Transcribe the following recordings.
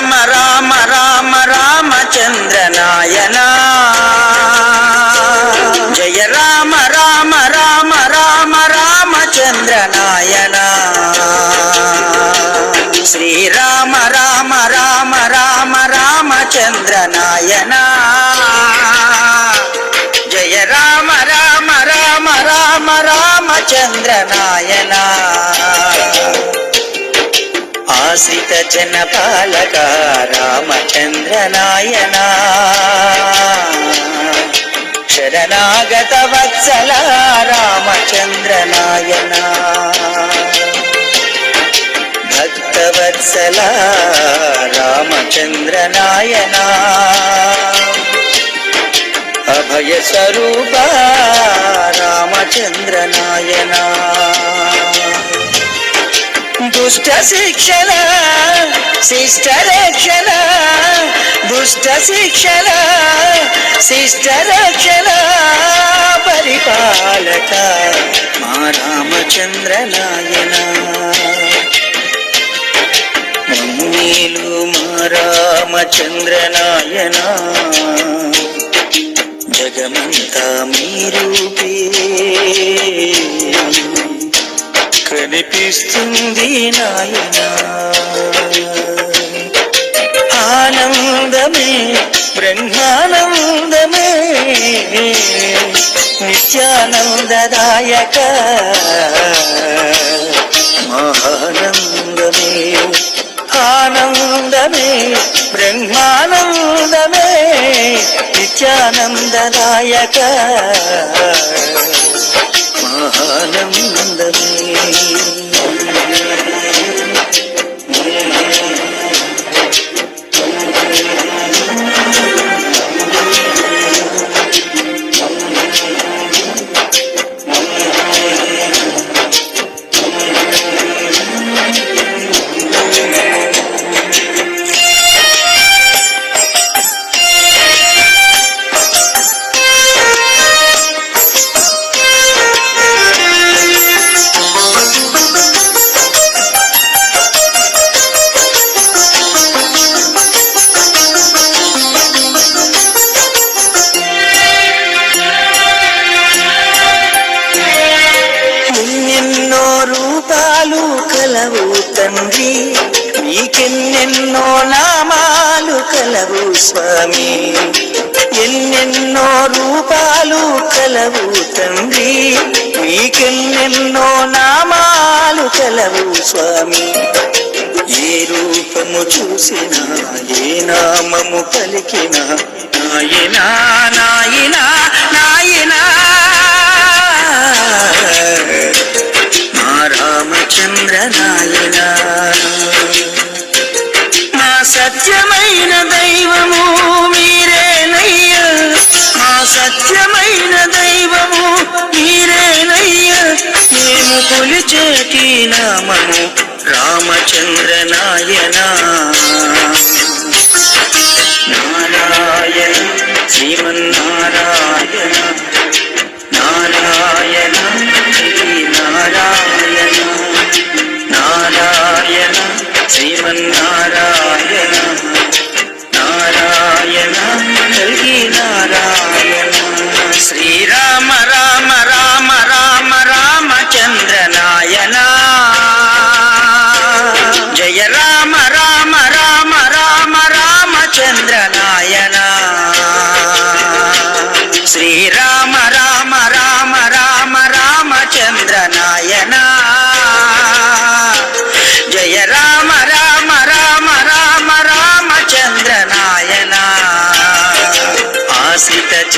రామ రామ రామ రామచంద్ర నాయన జయ రామ రామ రామ రామ రామచంద్ర నాయన శ్రీ రామ రామ రామ రామ రామచంద్ర నాయన జయ రామ రామ రామ రామ రామచంద్ర నాయన ఆశ్రిత జన పాలక రామచంద్ర నాయన శరణాగత వత్సల రామచంద్ర నాయన భక్తవత్సల రామచంద్ర నాయన అభయ స్వరూప రామచంద్ర నాయనా దుష్ట శిక్షణ శిష్ట రక్షణ దుష్ట శిక్షణ శిష్ట రక్షణ పరిపాలక మా రామచంద్ర నాయన. మమ్మీలు మా రామచంద్ర నాయన. జగమంతా మీరు పే కనిపిస్తుంది నాయనా. ఆనందమే బ్రహ్మానందమే నిత్యానందదాయక. మహానందమే ఆనందమే బ్రహ్మానందమే నిత్యానందదాయక. మహానందమే. తండ్రి నీకెన్నెన్నో నామాలు కలవు స్వామి. ఎన్నెన్నో రూపాలు కలవు తండ్రి నీకెన్నెన్నో నామాలు కలవు స్వామి. ఏ రూపము చూసినా ఏ నామము పలికినా నాయనా నాయ సత్యమైన దైవము మీరేనయ్యా. మా సత్యమైన దైవము మీరేనయ్యా. మేము కొలిచేటి నామము రామచంద్ర నాయన. నారాయణ శ్రీమన్ ശ്രീമന്നാരായണ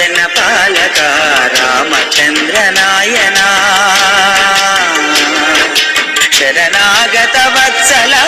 రాజన పాలక రామచంద్ర నాయనా శరణాగత వత్సలా